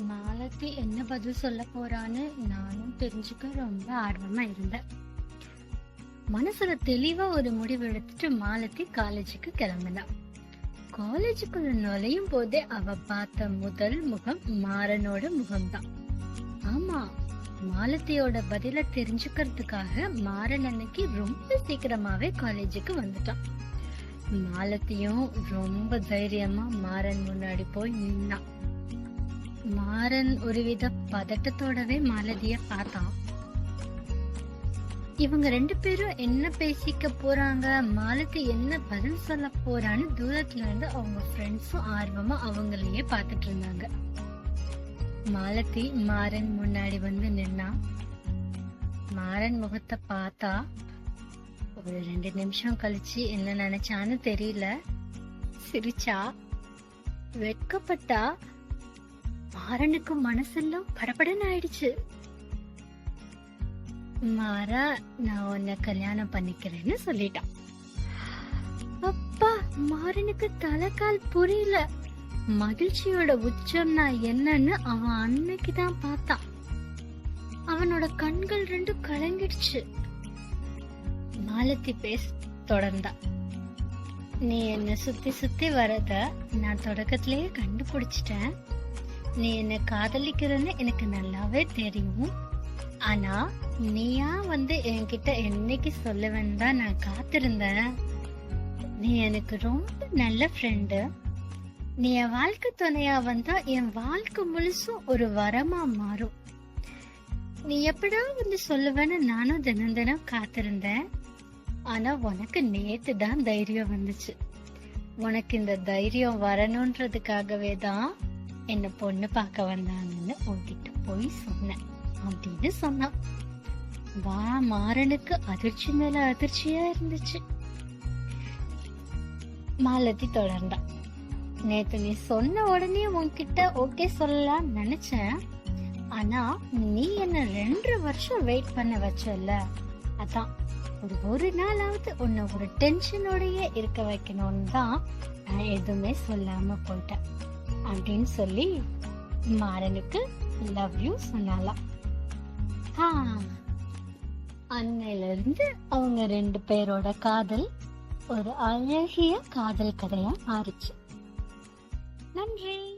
மாலத்தி என்ன பதில் சொல்ல போறான்னு நானும் தெரிஞ்சுக்க ரொம்ப ஆர்வமா இருந்தேன். மனசுல தெளிவா ஒரு முடிவு எடுத்துட்டு மாலத்தி காலேஜுக்கு கிளம்பினா. காலேஜுக்குள்ள நுழையும் போதே அவ பார்த்த முதல் முகம் மாறனோட முகம்தான். ஆமா மாலத்தியோட பதில தெரிஞ்சுக்கிறதுக்காக மாறன் அன்னைக்கு ரொம்ப சீக்கிரமாவே காலேஜுக்கு வந்துட்டான். மாலத்தியும் ரொம்ப தைரியமா மாறன் முன்னாடி போய் நின்னான். மாறன் ஒருவித பதட்டத்தோடவே மாலதிய பார்த்தான். இவங்க ரெண்டு பேரும் என்ன பேசிக்க போறாங்க மாலதி என்ன பதில் சொல்ல போறான்னு தூரத்துல இருந்து அவங்க ஃப்ரெண்ட்ஸும் ஆர்வமா அவங்களையே பார்த்துட்டு இருந்தாங்க. மாலதி மாறன் முன்னாடி வந்து நின்னா மாறன் முகத்தை பார்த்தா ஒரு ரெண்டு நிமிஷம் கழிச்சு என்ன நினைச்சான்னு தெரியல. சிரிச்சா வெட்கப்பட்டா மாறனுக்கு மனசெல்லாம் படபடன்னு ஆயிடுச்சு. மாறா நான் உன்னை கல்யாணம் பண்ணிக்கிறேன்னு சொல்லிட்டான். அப்பா மாறனுக்கு தலைக்கால் புரியல. மகிழ்ச்சியோட உச்சம்னா என்னன்னு அவன் அன்னைக்கு தான் பார்த்தான். அவனோட கண்கள் ரெண்டும் கலங்கிடுச்சு. மாலத்தி பேச தொடர்ந்தா. நீ என்ன சுத்தி சுத்தி வரத நான் தொடக்கத்திலேயே கண்டுபிடிச்சிட்டேன். நீ என்ன காதலிக்கிறன்னு எனக்கு நல்லாவே தெரியும். ஆனா நீயா வந்து என்கிட்ட என்னைக்கு சொல்லுவேன்னு தான் நான் காத்திருந்தேன். நீ எனக்கு ரொம்ப நல்ல ஃப்ரெண்டு நீ என் வாழ்க்கை துணையா வந்தா என் வாழ்க்கை முழுசும் ஒரு வரமா மாறும். நீ எப்படா வந்து சொல்லுவேன்னு நானும் தினம் தினம் காத்திருந்தேன். ஆனா உனக்கு நேத்து தான் தைரியம் வந்துச்சு. உனக்கு இந்த தைரியம் வரணுன்றதுக்காகவே தான் என்ன பொண்ணு பார்க்க வந்தாங்கன்னு உன்கிட்ட போய் சொன்னேன். அப்படின்னு சொன்னான். வா மாறனுக்கு அதிர்ச்சி மேல அதிர்ச்சியா இருந்துச்சு. மாலதி தொடர்ந்தா. நேத்து நீ சொன்ன உடனே உன்கிட்ட ஓகே சொல்லலாம் நினைச்சேன். ஆனா நீ என்ன ரெண்டு வருஷம் வெயிட் பண்ண வச்சல அதான் ஒரு ஒரு நாளாவது உன்னை ஒரு டென்ஷனோடயே இருக்க வைக்கணும்னு தான் நான் எதுவுமே சொல்லாம போயிட்டேன். அப்படின்னு சொல்லி மாறனுக்கு லவ் யூ சொன்னாலாம் அன்னையிலிருந்து அவங்க ரெண்டு பேரோட காதல் ஒரு அழகிய காதல் கதையா மாறுச்சு. நன்றி.